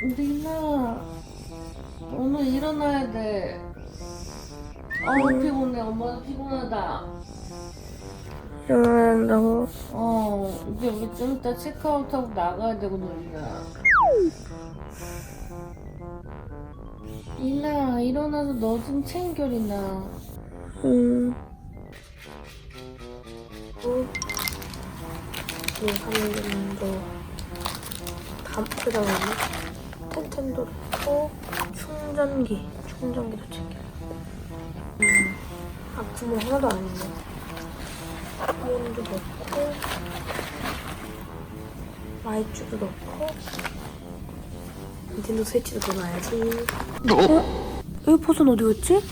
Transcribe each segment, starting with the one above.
리나 오늘 일어나야 돼. 어우 피곤해. 엄마도 피곤하다. 일어난다고? 어 이제 우리 좀 이따 체크아웃하고 나가야 되거든 리나. 리나 일어나서 너 좀 챙겨 리나. 음. 이 하늘도 다 그다음에 텐텐도 넣고 충전기 충전기도 챙겨. 음. 아 구멍 하나도 안 있네. 구멍도 넣고 마이쮸도 넣고 닌텐도 스위치도 넣어놔야지. 어? 에어팟은 어디 갔지?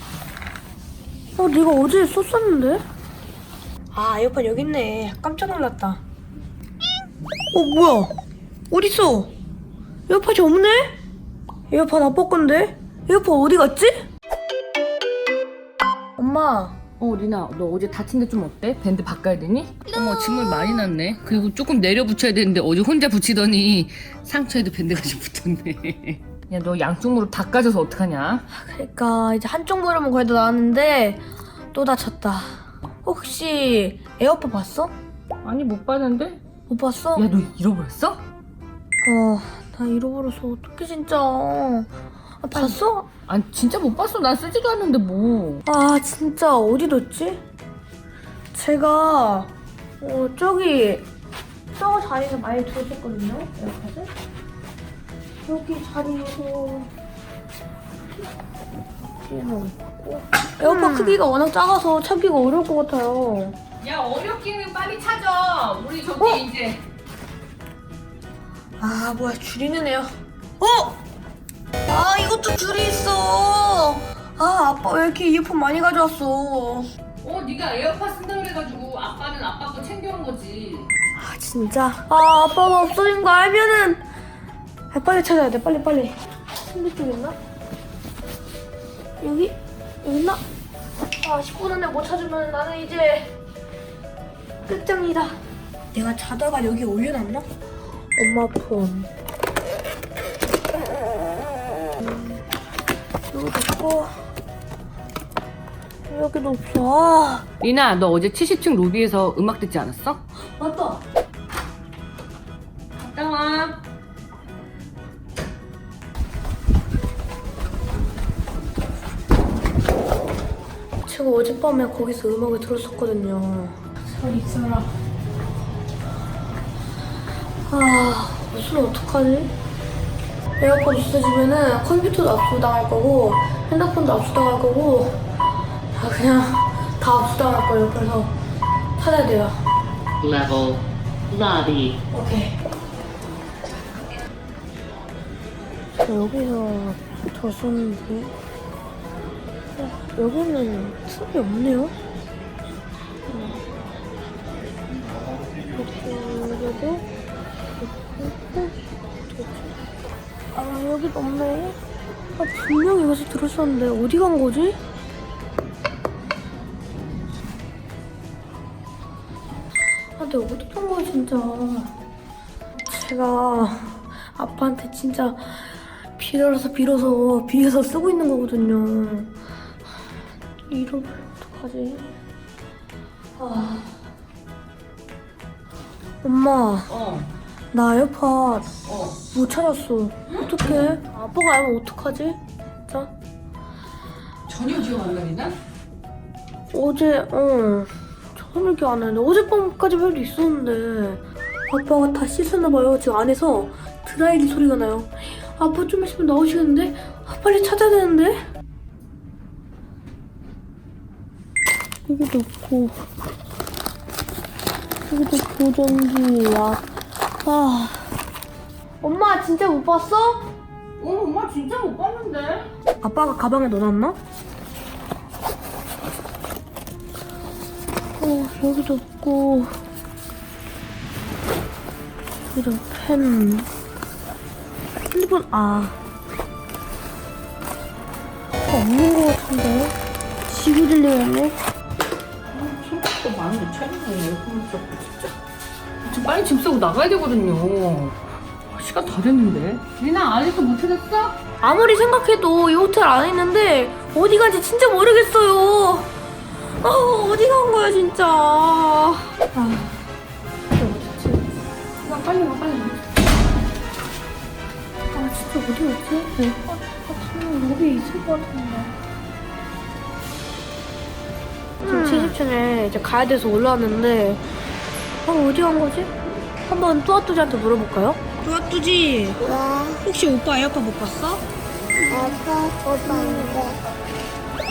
어, 내가 어제 썼었는데? 아, 에어팟 여기 있네. 깜짝 놀랐다. 어, 뭐야? 어딨어? 에어팟이 없네? 에어팟 아빠 건데? 에어팟 어디 갔지? 엄마, 어 리나 너 어제 다친 데 좀 어때? 밴드 바꿔야 되니? 어머 짐을 많이 났네. 그리고 조금 내려 붙여야 되는데 어제 혼자 붙이더니 상처에도 밴드가 좀 붙었네. 야 너 양쪽 무릎 다 까져서 어떡하냐? 그러니까 이제 한쪽 무릎은 그래도 나았는데 또 다쳤다. 혹시 에어팟 봤어? 아니 못 봤는데? 못 봤어? 야너 잃어버렸어? 어, 나 잃어버려서 어떡해 진짜. 아, 봤어? 아니 진짜 못 봤어. 난 쓰지도 않는데 뭐. 아 진짜 어디 뒀지? 제가 어 저기 저 자리에서 많이 두었었거든요 에어팟을 여기 자리에서 여기에 넣고 에어팟 크기가 워낙 작아서 찾기가 어려울 것 같아요 야 어렵기는 빨리 찾아. 우리 저기 이제 아 뭐야 줄이는 애요 어? 아 이것도 줄이 있어 아 아빠 왜 이렇게 이어폰 많이 가져왔어 어 네가 에어팟 쓴다 그래가지고 아빠는 아빠 거 챙겨온 거지. 아 진짜 아 아빠가 없어진 거 알면은 아, 빨리 찾아야 돼 빨리 빨리 침대 쪽 있나? 여기? 여기 있나? 아 10분 안에 못 찾으면 나는 이제 끝장이다 내가 자다가 여기 올려놨나? 엄마 폰 음, 여기도 있고 여기도 없어 아 리나 너 어제 70층 로비에서 음악 듣지 않았어? 맞다 갔다 와. 제가 어젯밤에 거기서 음악을 들었었거든요. 잘 있어라. 아, 무슨 어떡하지? 에어팟 없어지면은 컴퓨터도 압수당할 거고 핸드폰도 압수당할 거고 아 그냥 다 압수당할 거예요. 그래서 찾아야 돼요. level lobby. 오케이. 저 여기서 뒀었는데 어, 여기는 틀이 없네요. 여기도 없네. 아 분명히 여기서 들었었는데 어디 간 거지? 아 내가 어디 간 거야 진짜. 제가 아빠한테 진짜 빌어서 빌어서 빌어서 쓰고 있는 거거든요. 잃어버려 어떡하지? 아. 엄마, 어. 나 에어팟 어. 못 찾았어. 어떡해? 아빠가 알면 어떡하지? 진짜? 전혀 기억 안 나, 리나? 어제, 어. 전혀 기억 안 나는데 어젯밤까지 별도 있었는데 아빠가 다 씻었나 봐요. 지금 안에서 드라이기 소리가 나요. 아빠 좀 있으면 나오시겠는데? 아, 빨리 찾아야 되는데? 여기도 없고 여기도 보정기야. 아, 엄마 진짜 못 봤어? 어, 엄마 진짜 못 봤는데. 아빠가 가방에 넣어놨나? 어, 여기도 없고. 여기도 펜. 핸드폰, 아. 없는 것 같은데? 지구 들려있네? 생각도 많은데 잡고 진짜. 지금 빨리 짐 싸고 나가야 되거든요. 아, 씨, 시간 다 됐는데. 리나 아직도 못 찾았어? 아무리 생각해도 이 호텔 안에 있는데 어디 간지 진짜 모르겠어요. 아 어디 간 거야 진짜. 아 어딨지? 나 빨리 와 빨리 와. 아 진짜 어디 갔지? 네. 아, 아 분명 여기 있을 것 같은데. 지금 70층에 이제 가야 돼서 올라왔는데 아 어디 간 거지? 한번 뚜아뚜지한테 물어볼까요? 뚜아뚜지 혹시 오빠 에어팟 못 봤어?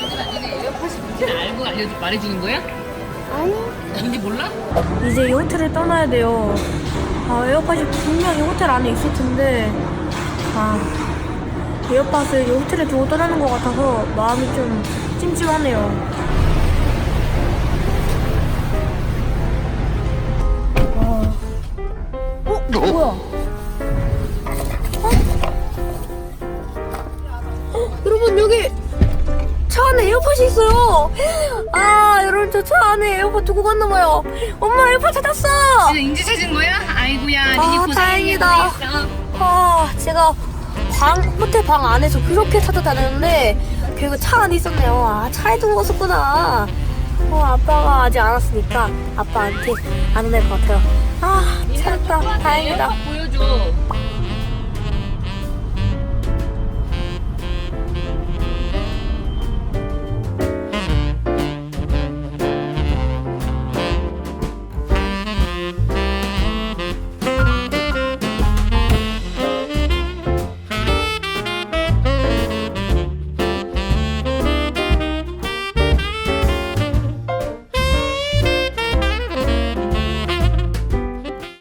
얘들아, 니네 에어팟이 뭔지를 알고 알려주, 말해주는 거야? 아니. 뭔지 몰라? 이제 이 호텔을 떠나야 돼요. 아, 에어팟이 분명히 호텔 안에 있을 텐데, 아, 에어팟을 이 호텔에 두고 떠나는 것 같아서 마음이 좀 찜찜하네요. 있어요! 아, 여러분, 저 차 안에 에어팟 두고 갔나 봐요. 엄마, 에어팟 찾았어! 인지 찾은 거야? 아이고야, 아, 다행이다. 아, 제가 방, 호텔 방 안에서 그렇게 찾아다녔는데, 결국 차 안에 있었네요. 아, 차에 두고 갔었구나. 어, 아빠가 아직 안 왔으니까 아빠한테 안 될 것 같아요. 아, 찾았다. 다행이다. 보여줘.